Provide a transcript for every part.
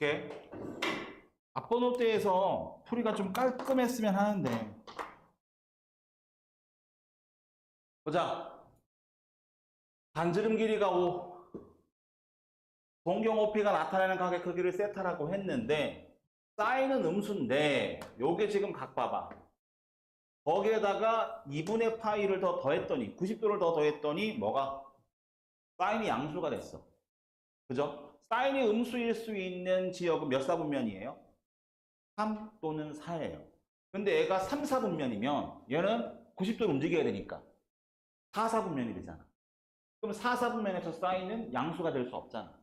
이렇게? 앞번호 때에서 풀이가 좀 깔끔했으면 하는데. 보자. 반지름 길이가 5 동경 OP가 나타내는 가격 크기를 세타라고 했는데 사인은 음수인데 요게 지금 각 봐봐. 거기에다가 2분의 파이를 더 더했더니 90도를 더 더했더니 뭐가? 사인이 양수가 됐어. 그죠? 사인이 음수일 수 있는 지역은 몇 사분면이에요? 3 또는 4예요. 근데 얘가 3, 4분면이면 얘는 90도를 움직여야 되니까 4, 4분면이 되잖아. 그럼 4, 4분면에서 사인은 양수가 될 수 없잖아.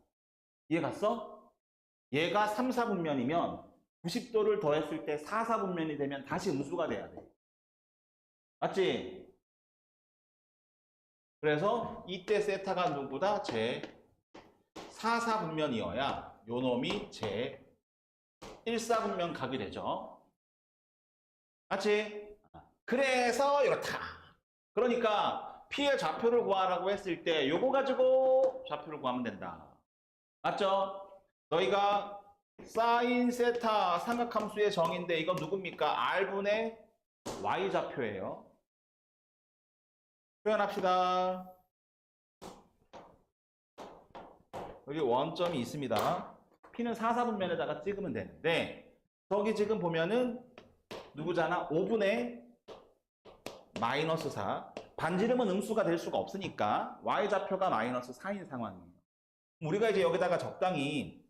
이해 갔어? 얘가 3, 4분면이면 90도를 더했을 때 4, 4분면이 되면 다시 음수가 돼야 돼. 맞지? 그래서 이때 세타가 누구다? 제 4, 4분면이어야 요 놈이 제 1, 4분면 각이 되죠. 맞지? 그래서 이렇다. 그러니까 P의 좌표를 구하라고 했을 때 요거 가지고 좌표를 구하면 된다. 맞죠? 너희가 사인 세타 삼각함수의 정인데 이건 누굽니까? R분의 Y 좌표예요. 표현합시다. 여기 원점이 있습니다. P는 4, 4분면에다가 찍으면 되는데 저기 지금 보면은 누구잖아? 5분의 마이너스 4 반지름은 음수가 될 수가 없으니까 Y좌표가 마이너스 4인 상황이에요. 우리가 이제 여기다가 적당히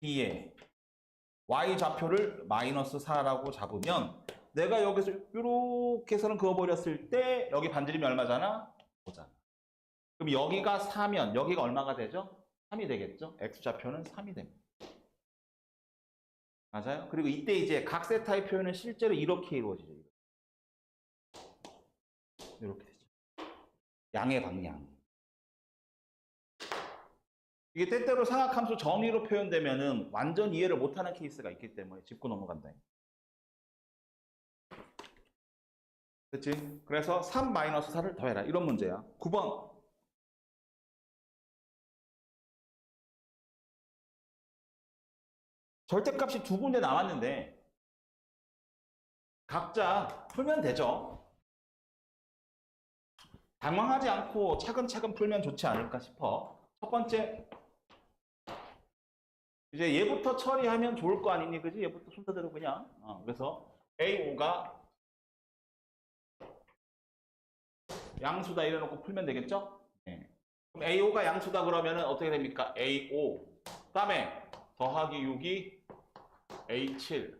B에 Y좌표를 마이너스 4라고 잡으면 내가 여기서 이렇게 해서는 그어버렸을 때 여기 반지름이 얼마잖아? 보잖아. 그럼 여기가 4면 여기가 얼마가 되죠? 3이 되겠죠? X좌표는 3이 됩니다. 맞아요? 그리고 이때 이제 각 세타의 표현은 실제로 이렇게 이루어지죠. 이렇게 되죠. 양의 방향. 이게 때때로 상악함수 정의로 표현되면은 완전 이해를 못하는 케이스가 있기 때문에 짚고 넘어간다. 됐지? 그래서 3-4를 더해라. 이런 문제야. 9번. 절대값이 두 군데 나왔는데 각자 풀면 되죠. 당황하지 않고 차근차근 풀면 좋지 않을까 싶어. 첫 번째 이제 얘부터 처리하면 좋을 거 아니니 그지? 얘부터 순서대로 그냥 어, 그래서 A5가 양수다 이래놓고 풀면 되겠죠? 네. 그럼 A5가 양수다 그러면은 어떻게 됩니까? A5 그 다음에 더하기 6이 A7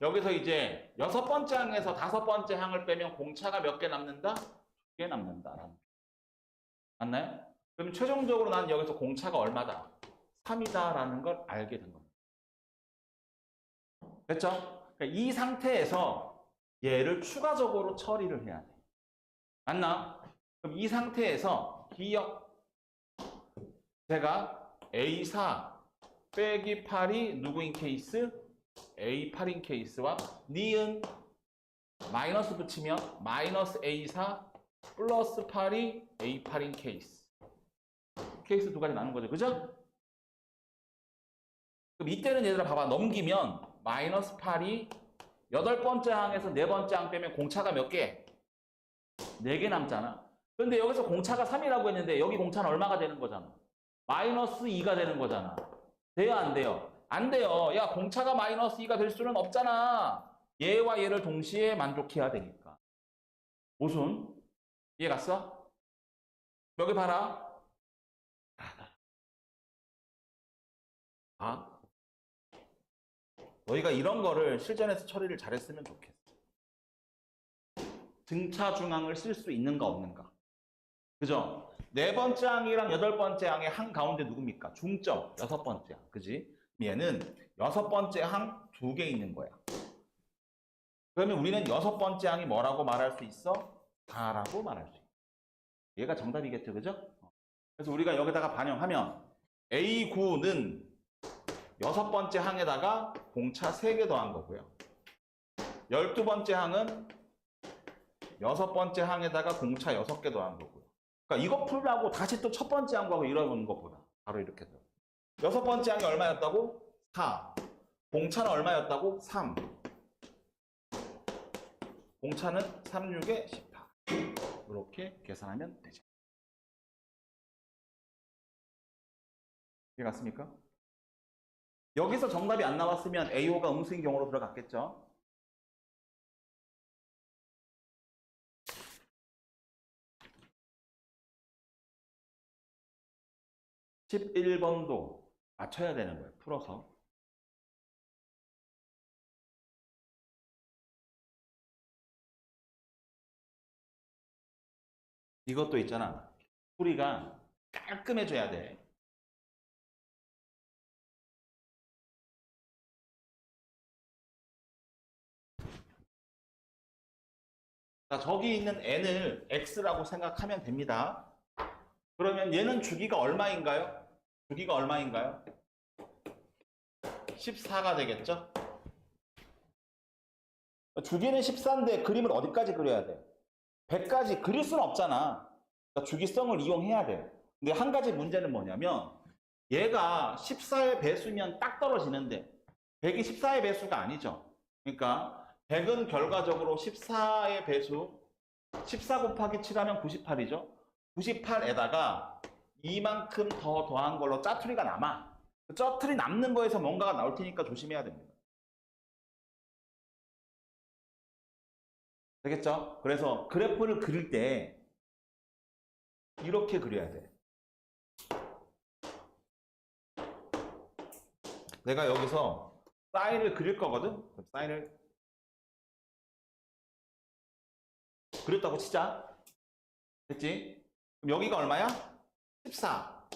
여기서 이제 여섯 번째 항에서 다섯 번째 항을 빼면 공차가 몇 개 남는다? 두 개 남는다. 맞나요? 그럼 최종적으로 난 여기서 공차가 얼마다? 3이다라는 걸 알게 된 겁니다. 됐죠? 그러니까 이 상태에서 얘를 추가적으로 처리를 해야 돼. 맞나? 그럼 이 상태에서 기억 제가 A4 빼기 8이 누구인 케이스? A8인 케이스와 니은 마이너스 붙이면 마이너스 A4 플러스 8이 A8인 케이스. 케이스 두 가지 나눈 거죠. 그죠? 그럼 이때는 얘들아 봐봐. 넘기면 마이너스 8이 여덟 번째 항에서 네 번째 항 빼면 공차가 몇 개? 네 개 남잖아. 근데 여기서 공차가 3이라고 했는데 여기 공차는 얼마가 되는 거잖아. 마이너스 2가 되는 거잖아. 돼요, 안 돼요? 안 돼요. 야, 공차가 마이너스 2가 될 수는 없잖아. 얘와 얘를 동시에 만족해야 되니까. 무슨? 이해 갔어? 여기 봐라. 아? 너희가 이런 거를 실전에서 처리를 잘했으면 좋겠어. 등차 중앙을 쓸 수 있는가 없는가. 그죠? 네 번째 항이랑 여덟 번째 항의 한 가운데 누굽니까? 중점 여섯 번째 항. 그지? 얘는 여섯 번째 항 두 개 있는 거야. 그러면 우리는 여섯 번째 항이 뭐라고 말할 수 있어? 4라고 말할 수 있어. 얘가 정답이겠죠. 그죠? 그래서 우리가 여기다가 반영하면 A9는 여섯 번째 항에다가 공차 3개 더한 거고요. 열두 번째 항은 여섯 번째 항에다가 공차 6개 더한 거고요. 그러니까 이거 풀라고 다시 또 첫 번째 항하고 이러는 것보다 바로 이렇게 돼. 여섯 번째 항이 얼마였다고? 4. 공차는 얼마였다고? 3. 공차는 3, 6에 18. 이렇게 계산하면 되죠. 이해 갔습니까? 여기서 정답이 안 나왔으면 AO가 음수인 경우로 들어갔겠죠? (11번도) 맞춰야 되는 거예요 풀어서. 이것도 있잖아. 풀이가 깔끔해져야 돼. 자, 저기 있는 n을 x라고 생각하면 됩니다. 그러면 얘는 주기가 얼마인가요? 주기가 얼마인가요? 14가 되겠죠? 주기는 14인데 그림을 어디까지 그려야 돼? 100까지 그릴 수는 없잖아. 그러니까 주기성을 이용해야 돼. 근데 한 가지 문제는 뭐냐면 얘가 14의 배수면 딱 떨어지는데 100이 14의 배수가 아니죠. 그러니까 100은 결과적으로 14의 배수 14 곱하기 7하면 98이죠. 98에다가 이만큼 더 더한 걸로 짜투리가 남아. 그 짜투리 남는 거에서 뭔가가 나올 테니까 조심해야 됩니다. 되겠죠? 그래서 그래프를 그릴 때 이렇게 그려야 돼. 내가 여기서 사인을 그릴 거거든? 사인을 그렸다고 치자. 됐지? 여기가 얼마야? 14.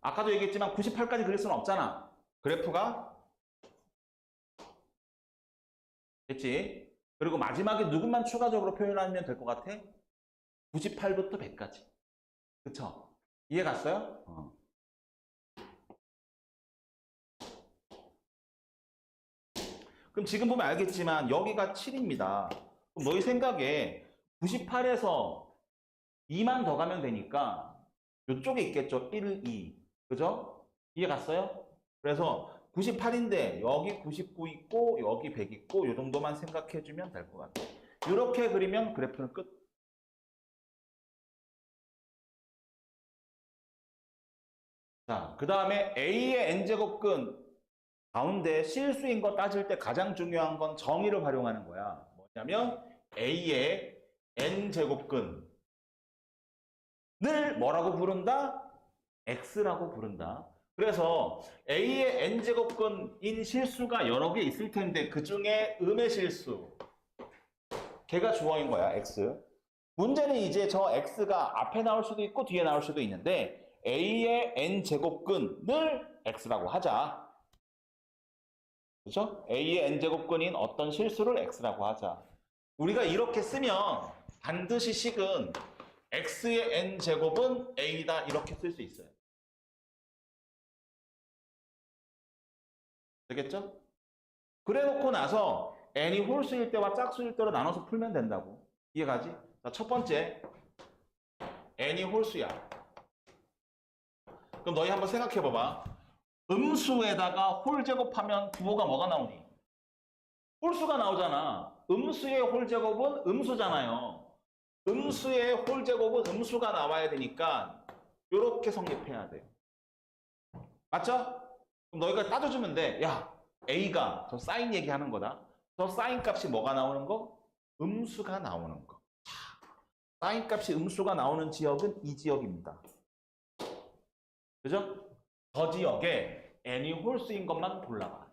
아까도 얘기했지만 98까지 그릴 수는 없잖아. 그래프가 됐지? 그리고 마지막에 누구만 추가적으로 표현하면 될 것 같아? 98부터 100까지. 그쵸? 이해 갔어요? 어. 그럼 지금 보면 알겠지만 여기가 7입니다. 그럼 너희 생각에 98에서 2만 더 가면 되니까 이쪽에 있겠죠. 1, 2. 그죠? 이해 갔어요? 그래서 98인데 여기 99 있고 여기 100 있고 이 정도만 생각해 주면 될 것 같아요. 이렇게 그리면 그래프는 끝. 자, 그 다음에 A의 n제곱근 가운데 실수인 거 따질 때 가장 중요한 건 정의를 활용하는 거야. 뭐냐면 A의 n제곱근 을 뭐라고 부른다? X라고 부른다. 그래서 A의 n제곱근인 실수가 여러 개 있을 텐데 그 중에 음의 실수 걔가 주어인 거야, X. 문제는 이제 저 X가 앞에 나올 수도 있고 뒤에 나올 수도 있는데 A의 n제곱근을 X라고 하자. 그죠? A의 n제곱근인 어떤 실수를 X라고 하자. 우리가 이렇게 쓰면 반드시 식은 X의 n제곱은 A다 이렇게 쓸 수 있어요. 되겠죠? 그래 놓고 나서 n이 홀수일 때와 짝수일 때로 나눠서 풀면 된다고. 이해가지? 자, 첫 번째. n이 홀수야. 그럼 너희 한번 생각해 봐봐. 음수에다가 홀 제곱하면 부호가 뭐가 나오니? 홀수가 나오잖아. 음수의 홀 제곱은 음수잖아요. 음수의 홀 제곱은 음수가 나와야 되니까 이렇게 성립해야 돼요. 맞죠? 그럼 너희가 따져주면 돼. 야, A가 저 사인 얘기하는 거다. 저 사인 값이 뭐가 나오는 거? 음수가 나오는 거. 자, 사인 값이 음수가 나오는 지역은 이 지역입니다. 그죠? 저 지역에 n이 홀수인 것만 골라봐.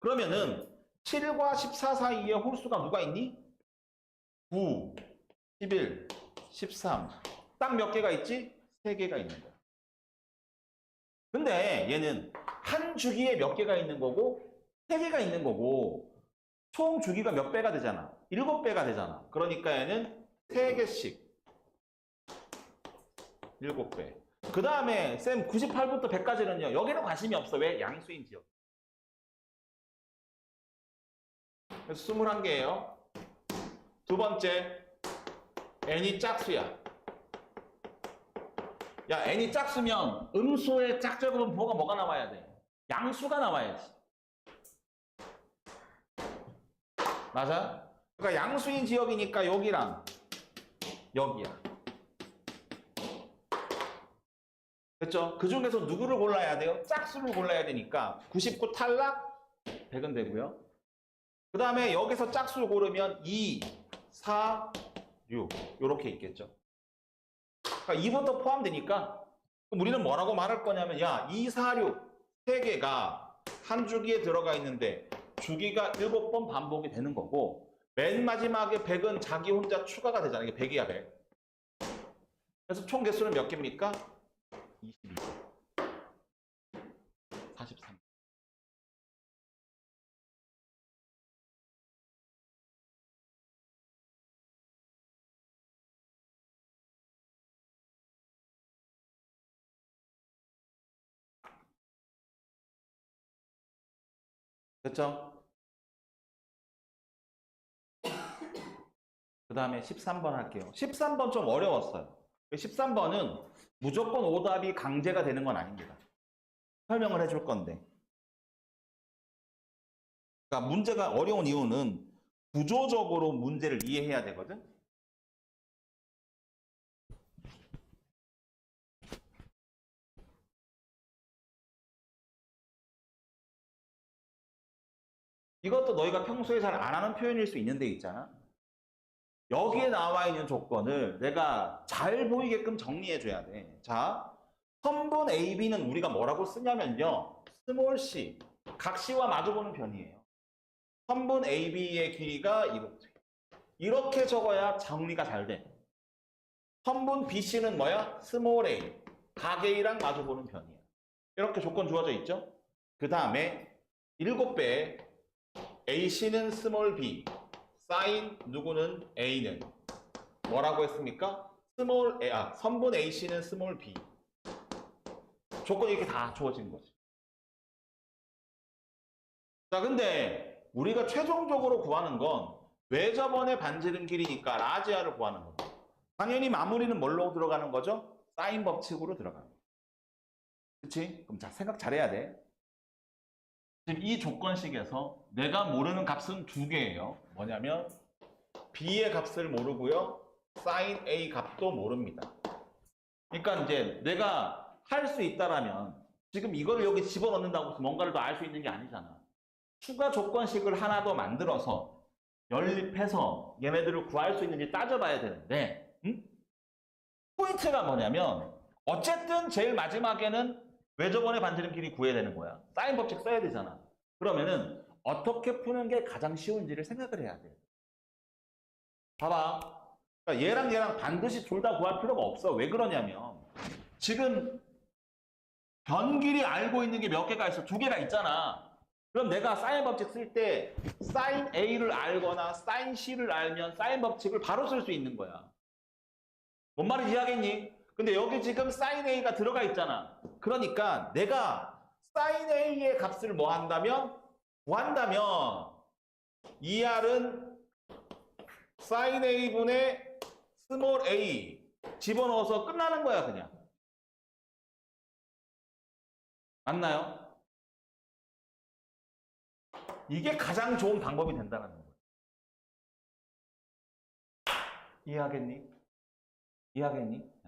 그러면은 7과 14 사이에 홀수가 누가 있니? 9, 11, 13. 딱 몇 개가 있지? 3개가 있는 거야. 근데 얘는 한 주기에 몇 개가 있는 거고 3개가 있는 거고 총 주기가 몇 배가 되잖아. 7배가 되잖아. 그러니까 얘는 3개씩 7배. 그 다음에 쌤 98부터 100까지는요. 여기는 관심이 없어. 왜? 양수인 지역. 그래서 21개예요. 두 번째 n이 짝수야. 야, n이 짝수면 음수의 짝제곱은 뭐가 뭐가 나와야 돼? 양수가 나와야지. 맞아? 그러니까 양수인 지역이니까 여기랑 여기야. 그렇죠? 그 중에서 누구를 골라야 돼요? 짝수를 골라야 되니까 99 탈락 100은 되고요. 그 다음에 여기서 짝수를 고르면 2, 4, 6 이렇게 있겠죠. 그러니까 2부터 포함되니까 우리는 뭐라고 말할 거냐면 야, 2, 4, 6 세 개가 한 주기에 들어가 있는데 주기가 7번 반복이 되는 거고 맨 마지막에 100은 자기 혼자 추가가 되잖아요. 이게 100이야 100. 그래서 총 개수는 몇 개입니까? 22. 43. 됐죠? 그 다음에 13번 할게요. 13번 좀 어려웠어요. 13번은 무조건 오답이 강제가 되는 건 아닙니다. 설명을 해줄 건데. 그러니까 문제가 어려운 이유는 구조적으로 문제를 이해해야 되거든. 이것도 너희가 평소에 잘 안 하는 표현일 수 있는데 있잖아. 여기에 나와 있는 조건을 내가 잘 보이게끔 정리해 줘야 돼. 자, 선분 AB는 우리가 뭐라고 쓰냐면요. 스몰 c, 각시와 마주보는 편이에요. 선분 AB의 길이가 이렇게. 이렇게 적어야 정리가 잘 돼. 선분 BC는 뭐야? 스몰 a, 각 A랑 마주보는 편이에요. 이렇게 조건 주어져 있죠? 그 다음에 7배 AC는 스몰 b, 사인 누구는 A는 뭐라고 했습니까? 스몰 A, 아, 선분 AC는 스몰 b. 조건이 이렇게 다 주어진 거지. 자, 근데 우리가 최종적으로 구하는 건 외접원의 반지름 길이니까 라지아를 구하는 겁니다. 당연히 마무리는 뭘로 들어가는 거죠? 사인 법칙으로 들어가는 거죠. 그치? 그럼 자, 생각 잘해야 돼. 지금 이 조건식에서 내가 모르는 값은 두 개예요. 뭐냐면 b의 값을 모르고요. sin a 값도 모릅니다. 그러니까 이제 내가 할 수 있다라면 지금 이걸 여기 집어넣는다고 해서 뭔가를 더 알 수 있는 게 아니잖아. 추가 조건식을 하나 더 만들어서 연립해서 얘네들을 구할 수 있는지 따져봐야 되는데 응? 포인트가 뭐냐면 어쨌든 제일 마지막에는 외접원의 반지름 길이 구해야 되는 거야. 사인 법칙 써야 되잖아. 그러면은 어떻게 푸는 게 가장 쉬운지를 생각을 해야 돼. 봐봐. 그러니까 얘랑 얘랑 반드시 둘 다 구할 필요가 없어. 왜 그러냐면 지금 변 길이 알고 있는 게 몇 개가 있어? 두 개가 있잖아. 그럼 내가 사인 법칙 쓸 때 사인 A를 알거나 사인 C를 알면 사인 법칙을 바로 쓸 수 있는 거야. 뭔 말인지 이해하겠니? 근데 여기 지금 사인 A가 들어가 있잖아. 그러니까 내가 사인 A의 값을 뭐 한다면? 구한다면 2R은 사인 A분의 스몰 A 집어넣어서 끝나는 거야 그냥. 맞나요? 이게 가장 좋은 방법이 된다는 거예요. 이해하겠니? 이해하겠니?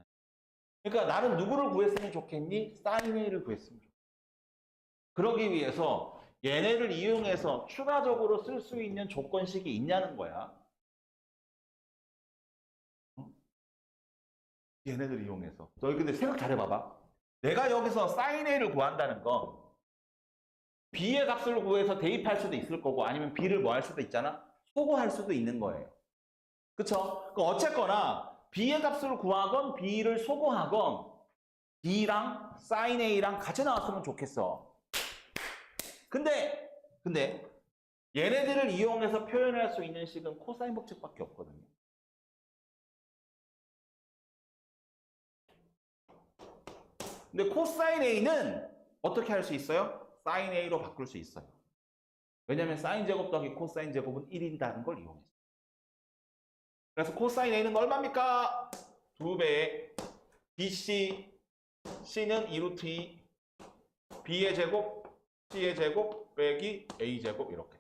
그러니까 나는 누구를 구했으면 좋겠니? 사인 A를 구했으면 좋겠니? 그러기 위해서 얘네를 이용해서 추가적으로 쓸 수 있는 조건식이 있냐는 거야. 어? 얘네들 이용해서. 너희 근데 생각 잘 해봐봐. 내가 여기서 사인 A를 구한다는 건 B의 값을 구해서 대입할 수도 있을 거고 아니면 B를 뭐 할 수도 있잖아? 소거할 수도 있는 거예요. 그쵸? 그 어쨌거나 B의 값을 구하건 B를 소거하건 B랑 sin A랑 같이 나왔으면 좋겠어. 근데 근데 얘네들을 이용해서 표현할 수 있는 식은 코사인 법칙밖에 없거든요. 근데 코사인 A는 어떻게 할 수 있어요? 사인 A로 바꿀 수 있어요. 왜냐하면 사인 제곱 더하기 코사인 제곱은 1인다는 걸 이용해서. 그래서 코사인 A는 얼마입니까? 2배 BC C는 2루트 2, B의 제곱, C의 제곱 빼기 A 제곱 이렇게.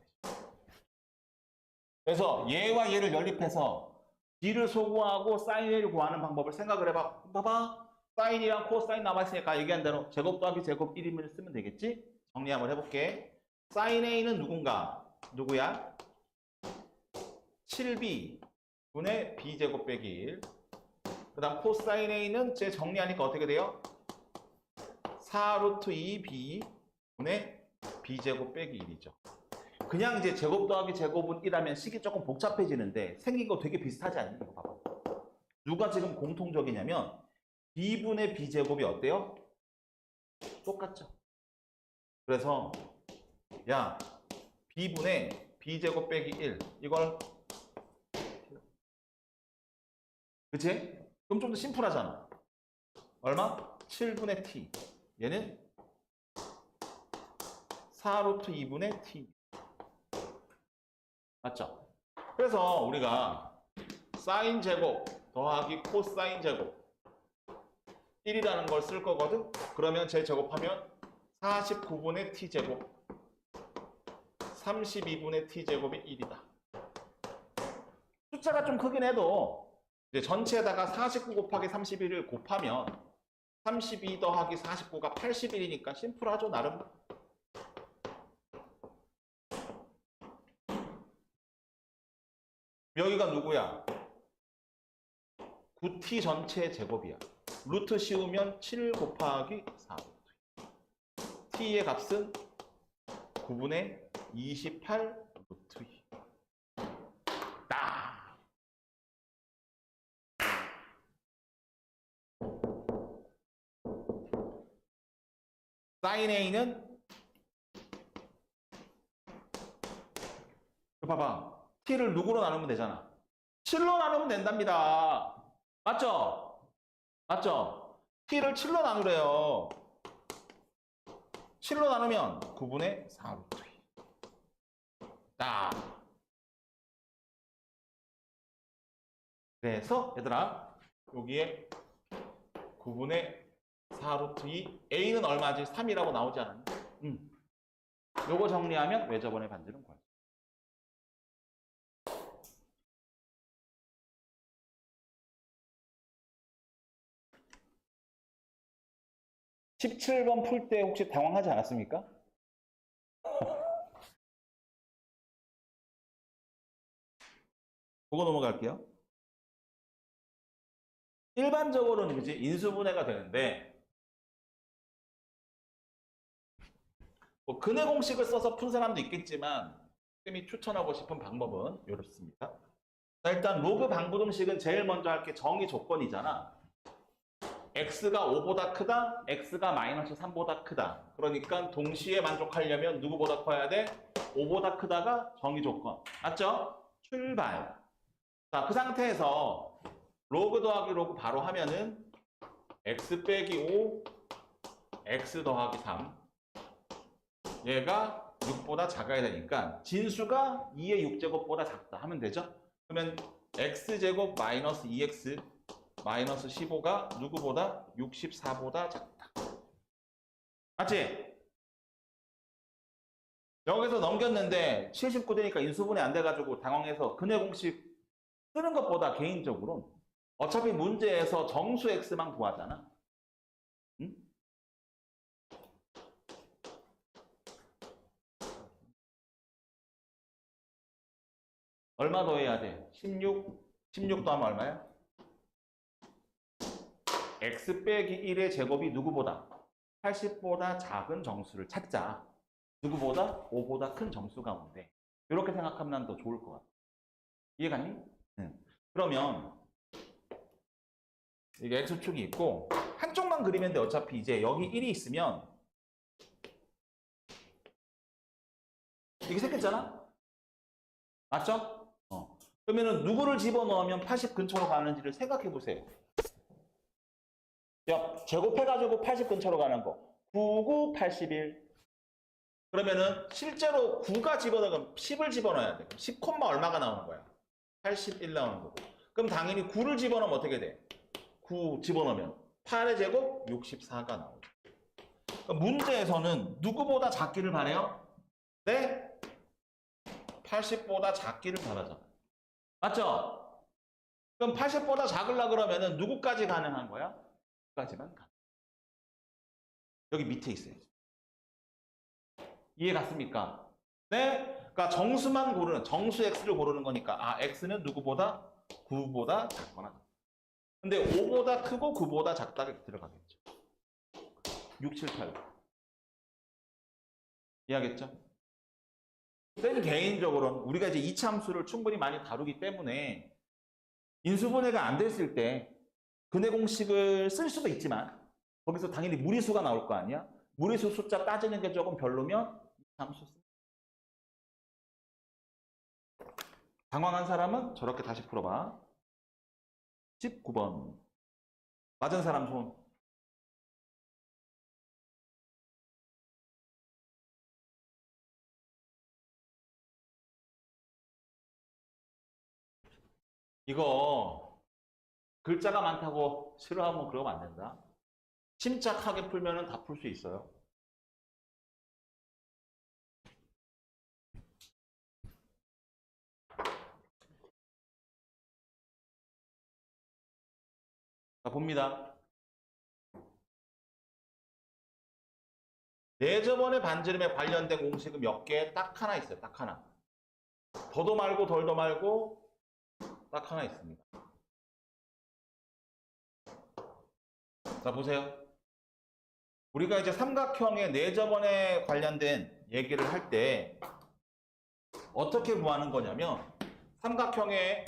그래서 얘와 얘를 연립해서 D를 소구하고 사인 A를 구하는 방법을 생각을 해봐. 봐봐. 사인이랑 코사인 남아있으니까 얘기한 대로 제곱 더하기 제곱 1이면 쓰면 되겠지? 정리 한번 해볼게. 사인 A는 누군가? 누구야? 7B 분의 B제곱 빼기 1. 그 다음 코사인 A는 제 정리하니까 어떻게 돼요? 4루트 2B 분의 B제곱 빼기 1이죠. 그냥 이제 제곱 더하기 제곱은 1하면 식이 조금 복잡해지는데 생긴 거 되게 비슷하지 않니? 이거 봐봐. 누가 지금 공통적이냐면 B분의 B제곱이 어때요? 똑같죠. 그래서 야 B분의 B제곱 빼기 1 이걸 그치? 그럼 좀 더 심플하잖아. 얼마? 7분의 t. 얘는 4루트 2분의 t. 맞죠? 그래서 우리가 사인 제곱 더하기 코사인 제곱 1이라는 걸 쓸 거거든? 그러면 제 제곱하면 49분의 t 제곱 32분의 t 제곱이 1이다. 숫자가 좀 크긴 해도 이제 전체에다가 49 곱하기 31을 곱하면 32 더하기 49가 81이니까 심플하죠 나름? 여기가 누구야? 9t 전체 제곱이야. 루트 씌우면 7 곱하기 4 t의 값은 9분의 28 루트 2 딱! 사인 A는 봐봐. t를 누구로 나누면 되잖아. 7로 나누면 된답니다. 맞죠? 맞죠? t를 7로 나누래요. 7로 나누면 9분의 4루트 2. 딱. 그래서 얘들아 여기에 9분의 4 루트 2 a는 얼마지? 3이라고 나오지 않았니? 응. 요거 정리하면 외접원의 반지는 구할 수 있어. 17번 풀 때 혹시 당황하지 않았습니까? 보고 넘어갈게요. 일반적으로는 이제 인수분해가 되는데 뭐 근해 공식을 써서 푼 사람도 있겠지만 쌤이 추천하고 싶은 방법은 이렇습니다. 자, 일단 로그 방부등식은 제일 먼저 할 게 정의 조건이잖아. x가 5보다 크다, x가 마이너스 3보다 크다. 그러니까 동시에 만족하려면 누구보다 커야 돼? 5보다 크다가 정의 조건. 맞죠? 출발. 자, 그 상태에서 로그 더하기 로그 바로 하면은 x 빼기 5, x 더하기 3. 얘가 6보다 작아야 되니까 진수가 2의 6제곱보다 작다 하면 되죠? 그러면 x제곱 마이너스 2x 마이너스 15가 누구보다 64보다 작다. 맞지? 여기서 넘겼는데 79되니까 인수분해 안 돼가지고 당황해서 근해 공식 쓰는 것보다 개인적으로 어차피 문제에서 정수 x만 구하잖아. 응? 얼마 더 해야 돼? 16? 16 더하면 얼마야? x 빼기 1의 제곱이 누구보다 80보다 작은 정수를 찾자. 누구보다 5보다 큰 정수 가운데. 이렇게 생각하면 난더 좋을 것 같아. 이해갔니? 응. 그러면 이게 x축이 있고 한쪽만 그리면 돼. 어차피 이제 여기 1이 있으면 이게 생겼잖아? 맞죠? 어. 그러면은 누구를 집어넣으면 80 근처로 가는지를 생각해 보세요. 야, 제곱해가지고 80 근처로 가는 거. 9, 9, 81. 그러면은 실제로 9가 집어넣으면 10을 집어넣어야 돼. 10 콤마 얼마가 나오는 거야? 81 나오는 거고. 그럼 당연히 9를 집어넣으면 어떻게 돼? 9 집어넣으면 8의 제곱 64가 나오죠. 그러니까 문제에서는 누구보다 작기를 바래요? 네? 80보다 작기를 바라잖아요. 맞죠? 그럼 80보다 작으려 그러면은 누구까지 가능한 거야? 까지만 가. 여기 밑에 있어요. 이해 갔습니까? 네? 그러니까 정수만 고르는 정수 x를 고르는 거니까 아 x는 누구보다 9보다 작거나 근데 5보다 크고 9보다 작다 이렇게 들어가겠죠. 6, 7, 8. 이해하겠죠? 쌤 개인적으로는 우리가 이제 이차함수를 충분히 많이 다루기 때문에 인수분해가 안 됐을 때 근해 공식을 쓸 수도 있지만 거기서 당연히 무리수가 나올 거 아니야? 무리수 숫자 따지는 게 조금 별로면 씁니다. 당황한 사람은 저렇게 다시 풀어봐. 19번. 맞은 사람 손. 이거 글자가 많다고 싫어하면 그러면 안 된다. 침착하게 풀면 다 풀 수 있어요. 자, 봅니다. 내저번의 반지름에 관련된 공식은 몇 개? 딱 하나 있어요. 딱 하나. 더도 말고 덜도 말고 딱 하나 있습니다. 자, 보세요. 우리가 이제 삼각형의 내저번에 관련된 얘기를 할 때 어떻게 구하는 거냐면 삼각형의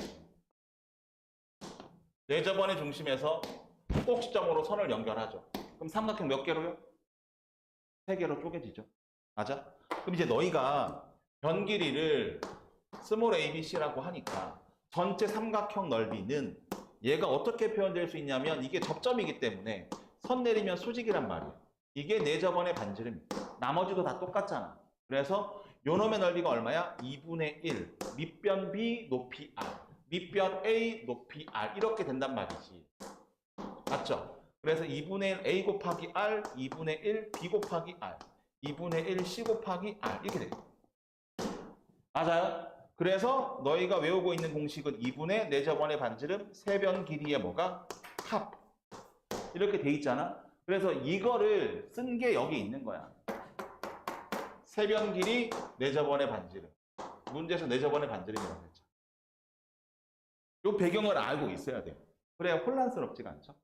내저번의 중심에서 꼭지점으로 선을 연결하죠. 그럼 삼각형 몇 개로요? 세 개로 쪼개지죠. 맞아? 그럼 이제 너희가 변 길이를 스몰 ABC라고 하니까 전체 삼각형 넓이는 얘가 어떻게 표현될 수 있냐면 이게 접점이기 때문에 선 내리면 수직이란 말이에요. 이게 내저번의 반지름이에요. 나머지도 다 똑같잖아. 그래서 요놈의 넓이가 얼마야? 2분의 1. 밑변 B 높이 R. 밑변 A 높이 R. 이렇게 된단 말이지. 맞죠? 그래서 2분의 1 A 곱하기 R, 2분의 1 B 곱하기 R, 2분의 1 C 곱하기 R. 이렇게 돼요. 맞아요? 그래서 너희가 외우고 있는 공식은 2분의 내저번의 반지름 세변 길이의 뭐가? 합. 이렇게 돼 있잖아. 그래서 이거를 쓴 게 여기 있는 거야. 세변 길이 내저번의 반지름. 문제에서 내저번의 반지름이라고 했죠. 이 배경을 알고 있어야 돼요. 그래야 혼란스럽지가 않죠.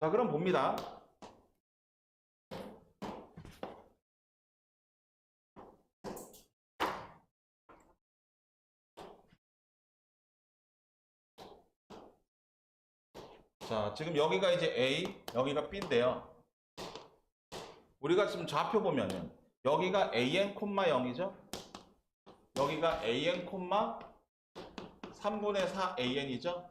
자, 그럼 봅니다. 자, 지금 여기가 이제 A, 여기가 B인데요. 우리가 지금 좌표 보면은 여기가 AN, 0이죠? 여기가 AN, 3분의 4 AN이죠?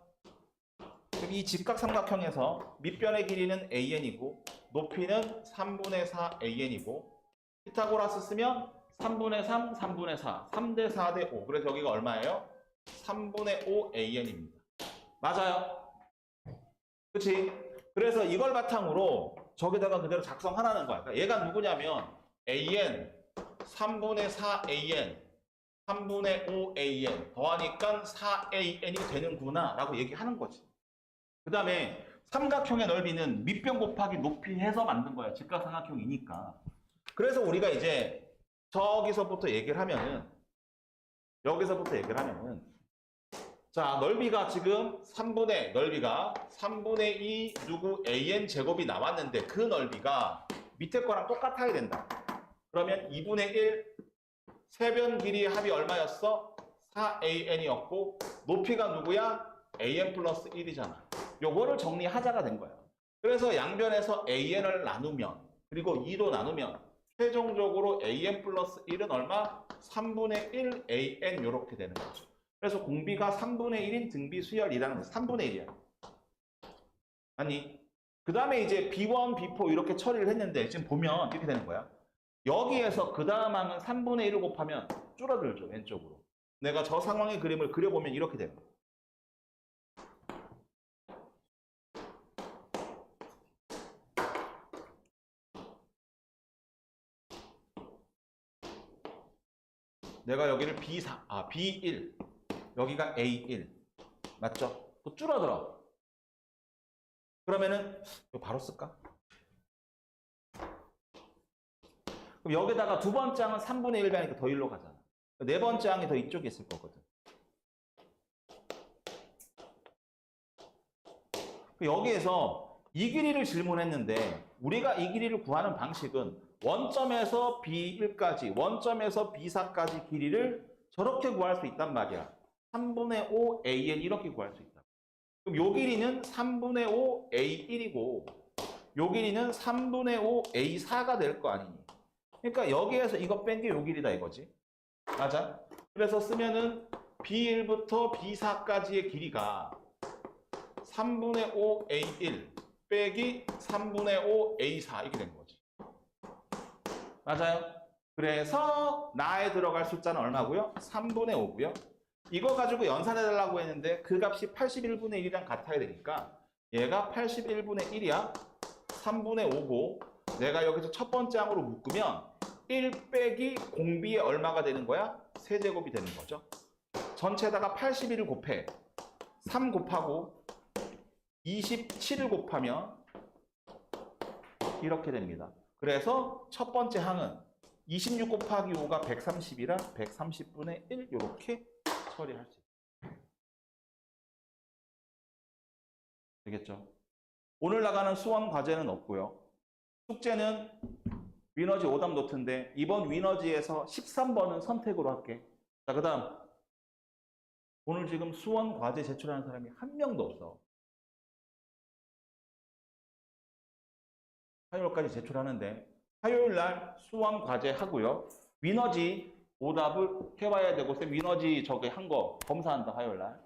그럼 이 직각 삼각형에서 밑변의 길이는 AN이고 높이는 3분의 4 AN이고 피타고라스 쓰면 3분의 3, 3분의 4, 3대 4대 5 그래서 여기가 얼마예요? 3분의 5 AN입니다. 맞아요? 그치? 그래서 이걸 바탕으로 저기다가 그대로 작성하라는 거야. 그러니까 얘가 누구냐면 AN 3분의 4 AN 3분의 5 AN 더하니까 4 AN이 되는구나 라고 얘기하는 거지. 그 다음에 삼각형의 넓이는 밑변 곱하기 높이 해서 만든 거야. 직각삼각형이니까. 그래서 우리가 이제 저기서부터 얘기를 하면은 여기서부터 얘기를 하면은 자 넓이가 지금 3분의 넓이가 3분의 2 누구 AN 제곱이 나왔는데 그 넓이가 밑에 거랑 똑같아야 된다. 그러면 2분의 1 세변 길이 합이 얼마였어? 4AN이었고 높이가 누구야? AN 플러스 1이잖아. 요거를 정리하자가 된 거야. 그래서 양변에서 AN을 나누면 그리고 2로 나누면 최종적으로 AN 플러스 1은 얼마? 3분의 1 AN 요렇게 되는 거죠. 그래서 공비가 3분의 1인 등비 수혈이라는 거예요. 3분의 1이야. 아니, 그 다음에 이제 B1, B4 이렇게 처리를 했는데 지금 보면 이렇게 되는 거야. 여기에서 그 다음 항은 3분의 1을 곱하면 줄어들죠. 왼쪽으로. 내가 저 상황의 그림을 그려보면 이렇게 돼요. 내가 여기를 B4, 아, B1 여기가 A1. 맞죠? 또 줄어들어. 그러면은, 이거 바로 쓸까? 그럼 여기다가 두 번째 항은 3분의 1 배니까 더 1로 가잖아. 네 번째 항이 더 이쪽에 있을 거거든. 여기에서 이 길이를 질문했는데 우리가 이 길이를 구하는 방식은 원점에서 B1까지, 원점에서 B4까지 길이를 저렇게 구할 수 있단 말이야. 3분의 5 AN 이렇게 구할 수 있다. 그럼 요 길이는 3분의 5 A1이고 요 길이는 3분의 5 A4가 될 거 아니니. 그러니까 여기에서 이거 뺀 게 요 길이다 이거지. 맞아? 그래서 쓰면은 B1부터 B4까지의 길이가 3분의 5 A1 빼기 3분의 5 A4 이렇게 된 거지. 맞아요? 그래서 나에 들어갈 숫자는 얼마고요? 3분의 5고요. 이거 가지고 연산해 달라고 했는데 그 값이 81분의 1이랑 같아야 되니까 얘가 81분의 1이야. 3분의 5고 내가 여기서 첫 번째 항으로 묶으면 1 빼기 공비에 얼마가 되는 거야? 세제곱이 되는 거죠. 전체에다가 81을 곱해. 3 곱하고 27을 곱하면 이렇게 됩니다. 그래서 첫 번째 항은 26 곱하기 5가 130이라 130분의 1 이렇게 처리할 수 있어요. 되겠죠? 오늘 나가는 수원 과제는 없고요. 숙제는 위너지 오답 노트인데 이번 위너지에서 13번은 선택으로 할게. 자, 그 다음 오늘 지금 수원 과제 제출하는 사람이 한 명도 없어. 화요일까지 제출하는데 화요일 날 수원 과제 하고요. 위너지 오답을 해와야 되고 쌤 위너지 저기 한 거 검사한다 화요일 날.